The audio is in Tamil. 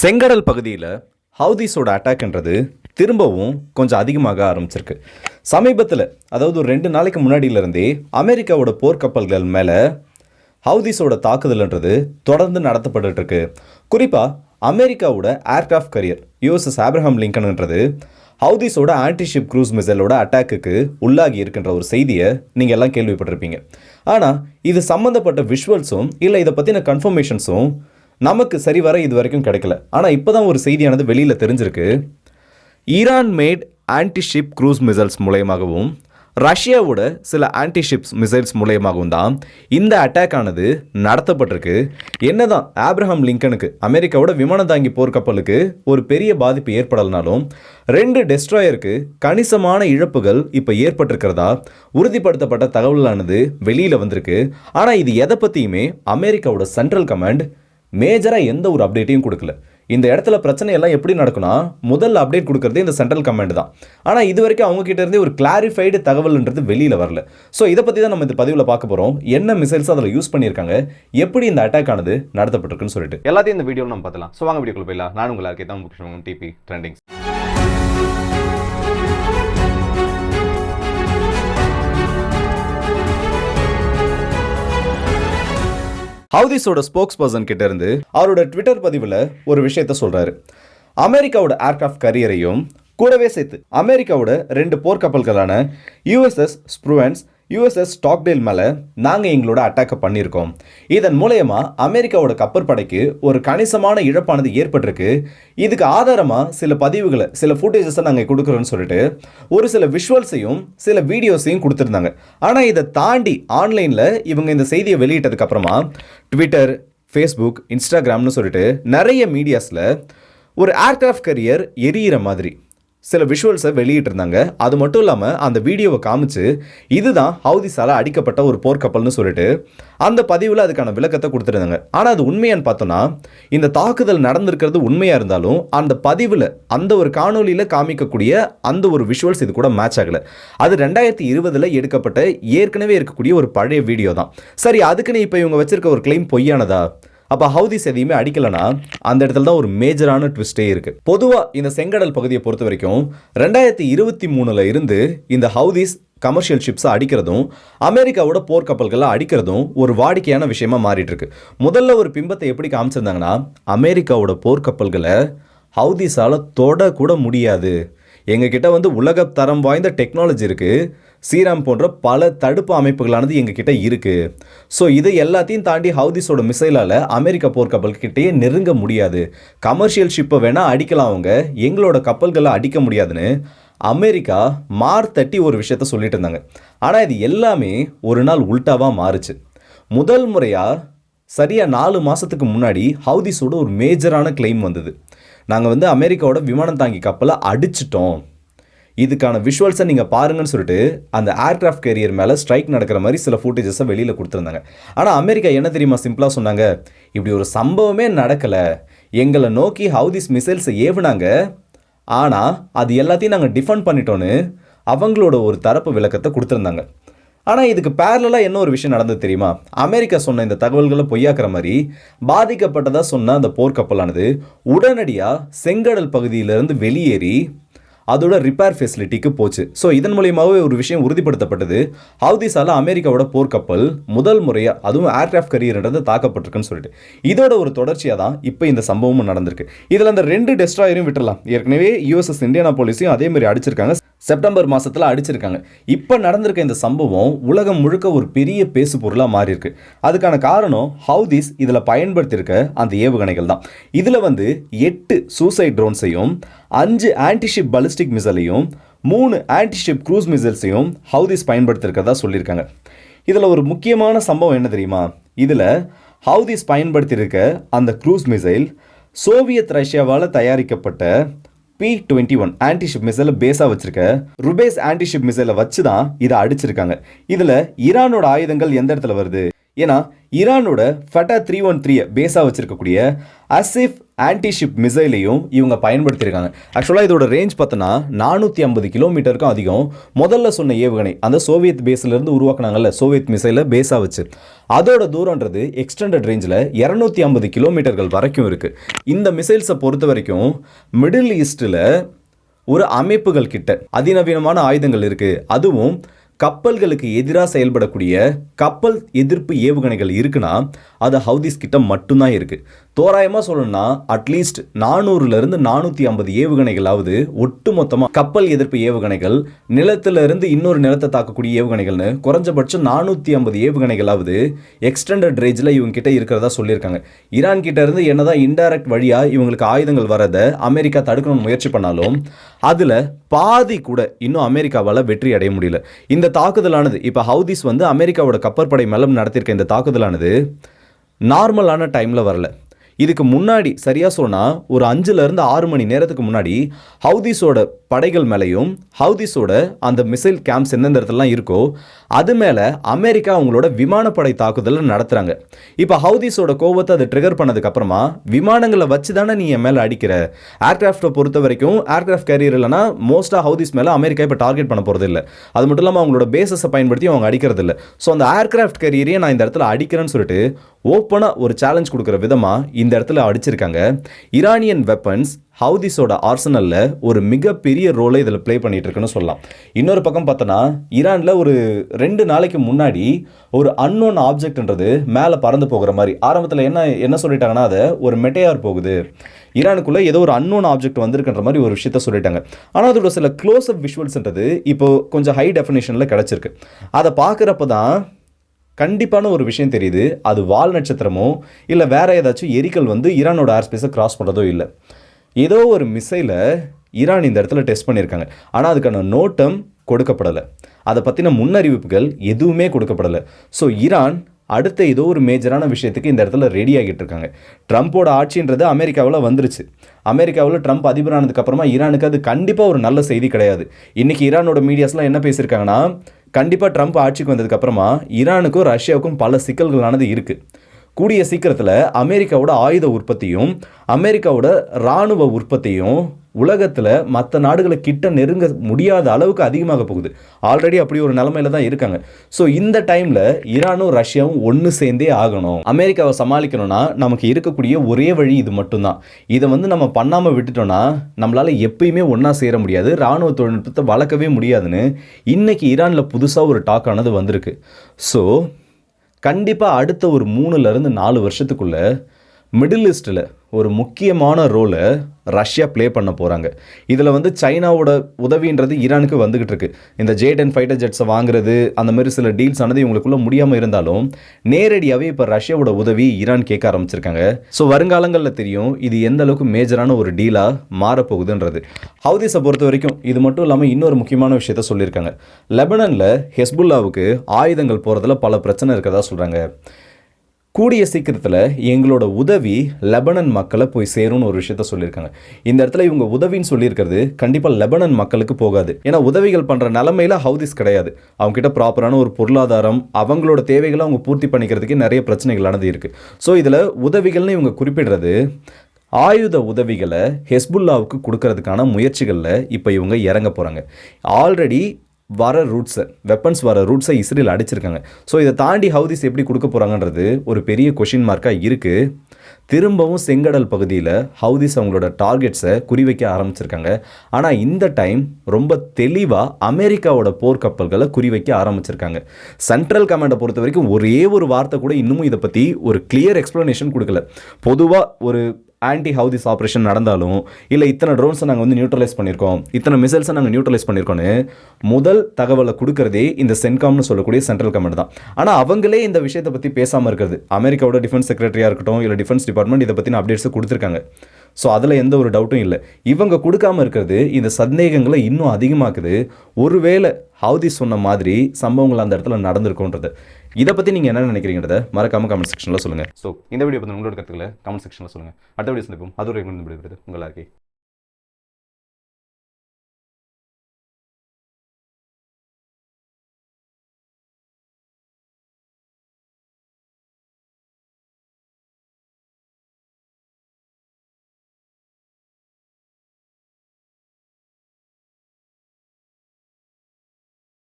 செங்கடல் பகுதியில் ஹவுதிஸோட அட்டாக்ன்றது திரும்பவும் கொஞ்சம் அதிகமாக ஆரம்பிச்சிருக்கு. சமீபத்தில் அதாவது ஒரு ரெண்டு நாளைக்கு முன்னாடியிலிருந்தே அமெரிக்காவோட போர்க்கப்பல்கள் மேலே ஹவுதிஸோட தாக்குதல்ன்றது தொடர்ந்து நடத்தப்பட்டுட்டு இருக்கு குறிப்பாக அமெரிக்காவோட ஏர்கிராஃப்ட் கரியர் யூஎஸ்எஸ் ஆப்ரஹாம் லிங்கன்ன்றது ஹவுதிஸோட ஆன்டிஷிப் க்ரூஸ் மிசைலோட அட்டாக்குக்கு உள்ளாகி இருக்கின்ற ஒரு செய்தியை நீங்கள் எல்லாம் கேள்விப்பட்டிருப்பீங்க. ஆனால் இது சம்மந்தப்பட்ட விஷுவல்ஸும் இல்லை இதை பற்றின கன்ஃபர்மேஷன்ஸும் நமக்கு சரிவர இது வரைக்கும் கிடைக்கல. ஆனால் இப்போ தான் ஒரு செய்தியானது வெளியில் தெரிஞ்சிருக்கு. Iran made antiship cruise missiles மூலயமாகவும் ரஷ்யாவோட சில ஆன்டிஷிப்ஸ் மிசைல்ஸ் மூலயமாகவும் தான் இந்த அட்டாக் ஆனது நடத்தப்பட்டிருக்கு. என்னதான் ஆப்ரஹாம் லிங்கனுக்கு அமெரிக்காவோட விமான தாங்கி போர்க்கப்பலுக்கு ஒரு பெரிய பாதிப்பு ஏற்படலனாலும் ரெண்டு டெஸ்ட்ராயருக்கு கணிசமான இழப்புகள் இப்போ ஏற்பட்டிருக்கிறதா உறுதிப்படுத்தப்பட்ட தகவலானது வெளியில் வந்திருக்கு. ஆனால் இது எதை பற்றியுமே அமெரிக்காவோட சென்ட்ரல் கமாண்ட் மேஜராக எந்த ஒரு அப்டேட்டையும் கொடுக்கல. இந்த இடத்துல பிரச்சனை எல்லாம் எப்படி நடக்கும்னா முதல் அப்டேட் கொடுக்கறதே இந்த சென்ட்ரல் கமாண்ட் தான். ஆனால் இது வரைக்கும் அவங்க இருந்தே ஒரு கிளாரிஃபைடு தகவல்ன்றது வெளியில் வரல. ஸோ இதை பற்றி தான் நம்ம இந்த பதிவில் பார்க்க போகிறோம் என்ன மிசைல்ஸ் அதில் யூஸ் பண்ணியிருக்காங்க? எப்படி இந்த அட்டாக் ஆனது நடத்தப்பட்டிருக்குன்னு சொல்லிட்டு. எல்லாத்தையும் இந்த வீடியோவில் நம்ம பார்த்தலாம் ஸோ வாங்க வீடியோக்குள்ள போயிடலாம். நான் உங்களை இருக்கே தான் டிபி ட்ரெண்டிங்ஸ் ஹவுதிஸோட ஸ்போக்ஸ் பர்சன் கிட்ட இருந்து அவரோட ட்விட்டர் பதிவில் ஒரு விஷயத்த சொல்றாரு. அமெரிக்காவோட ஏர்கிராஃப்ட் கரியரையும் கூடவே சேர்த்து அமெரிக்காவோட ரெண்டு போர்க்கப்பல்களான யூஎஸ்எஸ் ஸ்ப்ரூவன்ஸ் யூஎஸ்எஸ் ஸ்டாக்டேல் மேலே நாங்கள் எங்களோட அட்டாக்கை பண்ணியிருக்கோம். இதன் மூலயமா அமெரிக்காவோட கப்பற்படைக்கு ஒரு கணிசமான இழப்பானது ஏற்பட்டிருக்கு. இதுக்கு ஆதாரமாக சில பதிவுகளை சில ஃபுட்டேஜஸை நாங்கள் கொடுக்குறோன்னு சொல்லிட்டு ஒரு சில விஷுவல்ஸையும் சில வீடியோஸையும் கொடுத்துருந்தாங்க. ஆனால் இதை தாண்டி ஆன்லைனில் இவங்க இந்த செய்தியை வெளியிட்டதுக்கப்புறமா ட்விட்டர் ஃபேஸ்புக் இன்ஸ்டாகிராம்னு சொல்லிட்டு நிறைய மீடியாஸில் ஒரு ஏர்கிராஃப்ட் கரியர் எரியிற மாதிரி சில விஷுவல்ஸை வெளியிட்டிருந்தாங்க. அது மட்டும் இல்லாமல் அந்த வீடியோவை காமிச்சு இதுதான் ஹவுதிஸால் அடிக்கப்பட்ட ஒரு போர்க்கப்பல்னு சொல்லிட்டு அந்த பதிவில் அதுக்கான விளக்கத்தை கொடுத்துருந்தாங்க. ஆனால் அது உண்மையான்னு பார்த்தோன்னா இந்த தாக்குதல் நடந்திருக்கிறது உண்மையாக இருந்தாலும் அந்த பதிவில் அந்த ஒரு காணொலியில் காமிக்கக்கூடிய அந்த ஒரு விஷுவல்ஸ் இது கூட மேட்ச் ஆகலை. அது ரெண்டாயிரத்தி இருபதில் எடுக்கப்பட்ட ஏற்கனவே இருக்கக்கூடிய ஒரு பழைய வீடியோ தான். சரி அதுக்குன்னு இப்போ இவங்க வச்சிருக்க ஒரு கிளைம் பொய்யானதா? அப்போ ஹவுதிஸ் எதையுமே அடிக்கலைன்னா அந்த இடத்துல தான் ஒரு மேஜரான ட்விஸ்டே இருக்கு. பொதுவாக இந்த செங்கடல் பகுதியை பொறுத்த வரைக்கும் ரெண்டாயிரத்தி இருபத்தி மூணுல இருந்து இந்த ஹவுதிஸ் கமர்ஷியல் ஷிப்ஸை அடிக்கிறதும் அமெரிக்காவோட போர்க்கப்பல்களை அடிக்கிறதும் ஒரு வாடிக்கையான விஷயமா மாறிட்டு இருக்கு. முதல்ல ஒரு பிம்பத்தை எப்படி காமிச்சிருந்தாங்கன்னா அமெரிக்காவோட போர்க்கப்பல்களை ஹவுதிஸால் தொட கூட முடியாது. எங்ககிட்ட வந்து உலக தரம் வாய்ந்த டெக்னாலஜி இருக்குது சீராம் போன்ற பல தடுப்பு அமைப்புகளானது எங்ககிட்ட இருக்குது ஸோ இது எல்லாத்தையும் தாண்டி ஹவுதிஸோட மிசைலால் அமெரிக்க போர்க்கப்பல் கிட்டேயே நெருங்க முடியாது. கமர்ஷியல் ஷிப்பை வேணால் அடிக்கலாம் அவங்க. எங்களோட கப்பல்களை அடிக்க முடியாதுன்னு அமெரிக்கா மார் தட்டி ஒரு விஷயத்த சொல்லிட்டு இருந்தாங்க. ஆனால் இது எல்லாமே ஒரு நாள் உல்ட்டாவாக மாறுச்சு. முதல் முறையாக சரியாக நாலு மாதத்துக்கு முன்னாடி ஹவுதிஸோட ஒரு மேஜரான கிளைம் வந்தது. நாங்கள் வந்து அமெரிக்காவோட விமானம் தாங்கி கப்பலை அடிச்சிட்டோம். இதுக்கான விஷுவல்ஸை நீங்கள் பாருங்கன்னு சொல்லிட்டு அந்த ஏர்கிராஃப்ட் கேரியர் மேலே ஸ்ட்ரைக் நடக்கிற மாதிரி சில ஃபுட்டேஜஸை வெளியில் கொடுத்துருந்தாங்க. ஆனால் அமெரிக்கா என்ன தெரியுமா சிம்பிளாக சொன்னாங்க? இப்படி ஒரு சம்பவமே நடக்கலை. எங்களை நோக்கி ஹவுதிஸ் மிசைல்ஸை ஏவுனாங்க. ஆனால் அது எல்லாத்தையும் நாங்கள் டிஃபெண்ட் பண்ணிட்டோன்னு அவங்களோட ஒரு தரப்பு விளக்கத்தை கொடுத்துருந்தாங்க. ஆனால் இதுக்கு பேரலாக என்ன ஒரு விஷயம் நடந்தது தெரியுமா? அமெரிக்கா சொன்ன இந்த தகவல்களை பொய்யாக்குற மாதிரி பாதிக்கப்பட்டதாக சொன்ன அந்த போர்க்கப்பலானது உடனடியாக செங்கடல் பகுதியிலிருந்து வெளியேறி அதோட ரிப்பேர் ஃபெசிலிட்டிக்கு போச்சு. ஸோ இதன் மூலியமாகவே ஒரு விஷயம் உறுதிப்படுத்தப்பட்டது. ஹவுதிஸால் அமெரிக்காவோட போர்க்கப்பல் முதல் முறையாக அதுவும் ஏர்கிராஃப்ட் கரியர்ன்றது தாக்கப்பட்டிருக்குன்னு சொல்லிட்டு. இதோட ஒரு தொடர்ச்சியாக தான் இப்போ இந்த சம்பவமும் நடந்திருக்கு. இதில் அந்த ரெண்டு டெஸ்ட்ராயரும் விட்டுறலாம். ஏற்கனவே யூஎஸ்எஸ் இந்தியானா போலீஸையும் அதே மாதிரி அடிச்சிருக்காங்க. செப்டம்பர் மாதத்தில் அடிச்சிருக்காங்க. இப்போ நடந்திருக்க இந்த சம்பவம் உலகம் முழுக்க ஒரு பெரிய பேசு பொருளாக மாறியிருக்கு. அதுக்கான காரணம் ஹவுதிஸ் இதில் பயன்படுத்தியிருக்க அந்த ஏவுகணைகள் தான். இதில் வந்து எட்டு சூசைட் ட்ரோன்ஸையும் அஞ்சு ஆன்டிஷிப் பலிஸ்டிக் மிசைலையும் மூணு ஆன்டிஷிப் க்ரூஸ் மிசைல்ஸையும் ஹவுதிஸ் பயன்படுத்தியிருக்கதா சொல்லியிருக்காங்க. இதில் ஒரு முக்கியமான சம்பவம் என்ன தெரியுமா? இதில் ஹவுதிஸ் பயன்படுத்தியிருக்க அந்த க்ரூஸ் மிசைல் சோவியத் ரஷ்யாவால் தயாரிக்கப்பட்ட பி டுவெண்ட்டி ஒன் ஆன்டிஷிப் மிசைலை பேஸாக வச்சிருக்க. ருபேஸ் ஆன்டிஷிப் மிசைலை வச்சு தான் இதை அடிச்சிருக்காங்க. இதில் ஈரானோட ஆயுதங்கள் எந்த இடத்துல வருது? ஏன்னா ஈரானோட ஃபட்டா த்ரீ ஒன் த்ரீயை பேஸாக வச்சிருக்கக்கூடிய அசிஃப் ஆன்டிஷிப் மிசைலையும் இவங்க பயன்படுத்தியிருக்காங்க. ஆக்சுவலாக இதோட ரேஞ்ச் பார்த்தோன்னா நானூற்றி ஐம்பது கிலோமீட்டருக்கும் அதிகம். முதல்ல சொன்ன ஏவுகணை அந்த சோவியத் பேஸ்லேருந்து உருவாக்குனாங்கல்ல சோவியத் மிசைலை பேஸாக வச்சு. அதோட தூரன்றது எக்ஸ்டெண்டட் ரேஞ்சில் இரநூத்தி ஐம்பது கிலோமீட்டர்கள் வரைக்கும் இருக்குது இந்த மிசைல்ஸை பொறுத்த வரைக்கும் மிடில் ஈஸ்ட்டில் ஒரு அமைப்புகள் கிட்ட அதிநவீனமான ஆயுதங்கள் இருக்குது அதுவும் கப்பல்களுக்கு எதிராக செயல்படக்கூடிய கப்பல் எதிர்ப்பு ஏவுகணைகள் இருக்குன்னா அது ஹவுதிஸ் கிட்ட மட்டும்தான் இருக்குது தோராயமாக சொல்லணும்னா அட்லீஸ்ட் நானூறுலேருந்து நானூற்றி ஐம்பது ஏவுகணைகளாவது ஒட்டு மொத்தமாக கப்பல் எதிர்ப்பு ஏவுகணைகள் நிலத்திலிருந்து இன்னொரு நிலத்தை தாக்கக்கூடிய ஏவுகணைகள்னு குறைஞ்சபட்சம் நானூற்றி ஐம்பது ஏவுகணைகளாவது எக்ஸ்டெண்டட் ரேஞ்சில் இவங்க கிட்ட இருக்கிறதா சொல்லியிருக்காங்க. ஈரான் கிட்ட இருந்து என்னதான் இன்டைரக்ட் வழியாக இவங்களுக்கு ஆயுதங்கள் வரதை அமெரிக்கா தடுக்கணும்னு முயற்சி பண்ணாலும் அதில் பாதி கூட இன்னும் அமெரிக்காவால் வெற்றி அடைய முடியல. இந்த தாக்குதலானது இப்போ ஹவுதிஸ் வந்து அமெரிக்காவோட கப்பற்படை மேலம் நடத்தியிருக்க இந்த தாக்குதலானது நார்மலான டைமில் வரல. இதுக்கு முன்னாடி சரியாக சொன்னால் ஒரு அஞ்சுலேருந்து ஆறு மணி நேரத்துக்கு முன்னாடி ஹவுதிஸோட படைகள் மேலேயும் ஹவுதிஸோட அந்த மிசைல் கேம்ப்ஸ் எந்தெந்த இடத்துலலாம் இருக்கோ அது மேலே அமெரிக்கா அவங்களோட விமானப்படை தாக்குதலை நடத்துகிறாங்க இப்போ ஹவுதிஸோட கோவத்தை அதை ட்ரிகர் பண்ணதுக்கப்புறமா விமானங்களை வச்சு தானே நீ என் மேலே அடிக்கிற? ஏர்க்ராஃப்டை பொறுத்த வரைக்கும் ஏர்க்ராஃப்ட் கேரியர் இல்லைனா மோஸ்ட்டாக ஹவுதிஸ் மேலே அமெரிக்கா இப்போ டார்கெட் பண்ண போகிறது இல்லை. அது மட்டும் இல்லாமல் அவங்களோட பேசஸை பயன்படுத்தி அவங்க அடிக்கிறது இல்லை ஸோ அந்த ஏர்க்ராஃப்ட் கேரியரையே நான் இந்த இடத்துல அடிக்கிறேன்னு சொல்லிட்டு ஓப்பனாக ஒரு சேலஞ்ச் கொடுக்குற விதமாக இந்த இடத்துல அடிச்சிருக்காங்க. ஈரானியன் வெப்பன்ஸ் ஹவுதிஸோட ஆர்சனலில் ஒரு மிகப்பெரிய ரோலை இதில் ப்ளே பண்ணிட்டு இருக்குன்னு சொல்லலாம். இன்னொரு பக்கம் பார்த்தோன்னா ஈரானில் ஒரு ரெண்டு நாளைக்கு முன்னாடி ஒரு அன்னோன் ஆப்ஜெக்ட்ன்றது மேலே பறந்து போகிற மாதிரி. ஆரம்பத்தில் என்ன என்ன சொல்லிட்டாங்கன்னா அதை ஒரு மெட்டையார் போகுது. ஈரானுக்குள்ளே ஏதோ ஒரு அன்னோன் ஆப்ஜெக்ட் வந்திருக்குன்ற மாதிரி ஒரு விஷயத்த சொல்லிட்டாங்க. ஆனால் அதோட சில க்ளோஸ் அப் விஷுவல்ஸ்ன்றது இப்போ கொஞ்சம் ஹை டெஃபினேஷனில் கிடச்சிருக்கு. அதை பார்க்குறப்ப தான் கண்டிப்பான ஒரு விஷயம் தெரியுது. அது வால் நட்சத்திரமோ இல்லை வேறு ஏதாச்சும் எரிக்கல் வந்து ஈரானோட ஏர்ஸ்பேஸை கிராஸ் பண்ணுறதோ இல்லை. ஏதோ ஒரு மிசைலை ஈரான் இந்த இடத்துல டெஸ்ட் பண்ணியிருக்காங்க. ஆனால் அதுக்கான நோட்டம் கொடுக்கப்படலை. அதை பற்றின முன்னறிவிப்புகள் எதுவுமே கொடுக்கப்படலை. ஸோ ஈரான் அடுத்த ஏதோ ஒரு மேஜரான விஷயத்துக்கு இந்த இடத்துல ரெடி ஆகிட்டு இருக்காங்க. ட்ரம்ப்போட ஆட்சின்றது அமெரிக்காவில் வந்துருச்சு. அமெரிக்காவில் ட்ரம்ப் அதிபரானதுக்கப்புறமா ஈரானுக்கு அது கண்டிப்பாக ஒரு நல்ல செய்தி கிடையாது. இன்னைக்கு ஈரானோட மீடியாஸ்லாம் என்ன பேசியிருக்காங்கன்னா கண்டிப்பாக ட்ரம்ப் ஆட்சிக்கு வந்ததுக்கப்புறமா ஈரானுக்கும் ரஷ்யாவுக்கும் பல சிக்கல்களானது இருக்குது கூடிய சீக்கிரத்தில் அமெரிக்காவோட ஆயுத உற்பத்தியும் அமெரிக்காவோட இராணுவ உற்பத்தியும் உலகத்தில் மற்ற நாடுகளை கிட்ட நெருங்க முடியாத அளவுக்கு அதிகமாக போகுது. ஆல்ரெடி அப்படி ஒரு நிலமையில தான் இருக்காங்க. ஸோ இந்த டைமில் ஈரானும் ரஷ்யாவும் ஒன்று சேர்ந்தே ஆகணும். அமெரிக்காவை சமாளிக்கணும்னா நமக்கு இருக்கக்கூடிய ஒரே வழி இது மட்டும்தான். இதை வந்து நம்ம பண்ணாமல் விட்டுட்டோம்னா நம்மளால் எப்பயுமே ஒன்றா சேர முடியாது. இராணுவ தொழில்நுட்பத்தை வளர்க்கவே முடியாதுன்னு இன்றைக்கி ஈரானில் புதுசாக ஒரு டாக் ஆனது வந்திருக்கு. ஸோ கண்டிப்பாக அடுத்த ஒரு மூணுலேருந்து நாலு வருஷத்துக்குள்ள மிடில் ஈஸ்ட்டில் ஒரு முக்கியமான ரோலை ரஷ்யா ப்ளே பண்ண போகிறாங்க இதில் வந்து சைனாவோட உதவின்றது ஈரானுக்கு வந்துக்கிட்டு இருக்கு. இந்த ஜே டென் ஃபைட்டர் ஜெட்ஸை வாங்குறது அந்த மாதிரி சில டீல்ஸ் ஆனது இவங்களுக்குள்ள முடியாமல் இருந்தாலும் நேரடியாகவே இப்போ ரஷ்யாவோட உதவி ஈரான் கேட்க ஆரம்பிச்சிருக்காங்க. ஸோ வருங்காலங்களில் தெரியும் இது எந்த அளவுக்கு மேஜரான ஒரு டீலாக மாறப்போகுதுன்றது. ஹவுதிஸை பொறுத்த வரைக்கும் இது மட்டும் இல்லாமல் இன்னொரு முக்கியமான விஷயத்த சொல்லியிருக்காங்க. லெபனனில் ஹெஸ்புல்லாவுக்கு ஆயுதங்கள் போகிறதுல பல பிரச்சனை இருக்கிறதா சொல்கிறாங்க கூடிய சீக்கிரத்தில் எங்களோட உதவி லெபனன் மக்களை போய் சேரும்னு ஒரு விஷயத்த சொல்லியிருக்காங்க. இந்த இடத்துல இவங்க உதவின்னு சொல்லியிருக்கிறது கண்டிப்பாக லெபனன் மக்களுக்கு போகாது. ஏன்னா உதவிகள் பண்ணுற நிலமையில ஹவுதிஸ் கிடையாது. அவங்க கிட்ட ப்ராப்பரான ஒரு பொருளாதாரம் அவங்களோட தேவைகளை அவங்க பூர்த்தி பண்ணிக்கிறதுக்கு நிறைய பிரச்சனைகளானது இருக்குது ஸோ இதில் உதவிகள்னு இவங்க குறிப்பிடுறது ஆயுத உதவிகளை ஹெஸ்புல்லாவுக்கு கொடுக்கறதுக்கான முயற்சிகளில் இப்போ இவங்க இறங்க போகிறாங்க ஆல்ரெடி வர ரூட்ஸை வெப்பன்ஸ் வர ரூட்ஸை இஸ்ரேல் அடிச்சிருக்காங்க. ஸோ இதை தாண்டி ஹவுதிஸ் எப்படி கொடுக்க போகிறாங்கன்றது ஒரு பெரிய கொஷின் மார்க்காக இருக்குது திரும்பவும் செங்கடல் பகுதியில் ஹவுதிஸ் அவங்களோட டார்கெட்ஸை குறிவைக்க ஆரம்பிச்சிருக்காங்க. ஆனால் இந்த டைம் ரொம்ப தெளிவாக அமெரிக்காவோட போர்க்கப்பல்களை குறிவைக்க ஆரம்பிச்சிருக்காங்க. சென்ட்ரல் கமாண்டை பொறுத்த வரைக்கும் ஒரே ஒரு வார்த்தை கூட இன்னமும் இதை பற்றி ஒரு கிளியர் எக்ஸ்ப்ளனேஷன் கொடுக்கல. பொதுவாக ஒரு ஆன்டி ஹவுதிஸ் ஆப்ரேஷன் நடந்தாலும் இல்லை இத்தனை ட்ரோன்ஸை நாங்கள் வந்து நியூட்ரலைஸ் பண்ணியிருக்கோம் இத்தனை மிசைல்ஸை நாங்கள் நியூட்ரலைஸ் பண்ணியிருக்கோன்னு முதல் தகவலை கொடுக்கறதே இந்த சென்காம்னு சொல்லக்கூடிய சென்ட்ரல் கமெண்ட் தான். ஆனால் அவங்களே இந்த விஷயத்தை பற்றி பேசாமல் இருக்கிறது. அமெரிக்காவோட டிஃபென்ஸ் செக்ரட்டரியாக இருக்கட்டும் இல்லை டிஃபென்ஸ் டிபார்ட்மெண்ட் இதை பற்றின அப்டேட்ஸை கொடுத்துருக்காங்க. ஸோ அதில் எந்த ஒரு டவுட்டும் இல்லை. இவங்க கொடுக்காம இருக்கிறது இந்த சந்தேகங்களை இன்னும் அதிகமாக்குது. ஒருவேளை ஹவுதி சொன்ன மாதிரி சம்பவங்கள் அந்த இடத்துல நடந்திருக்குன்றது இதை பற்றி நீங்கள் என்ன நினைக்கிறீங்கிறத மறக்காம கமெண்ட் செக்ஷனில் சொல்லுங்கள் ஸோ இந்த வீடியோ பற்றி உங்களோட கருத்துக்களை கமெண்ட் செக்ஷனில் சொல்லுங்கள் அடுத்த வீடியோ சந்திப்போம். அது ஒரு விடுகிறது உங்கள்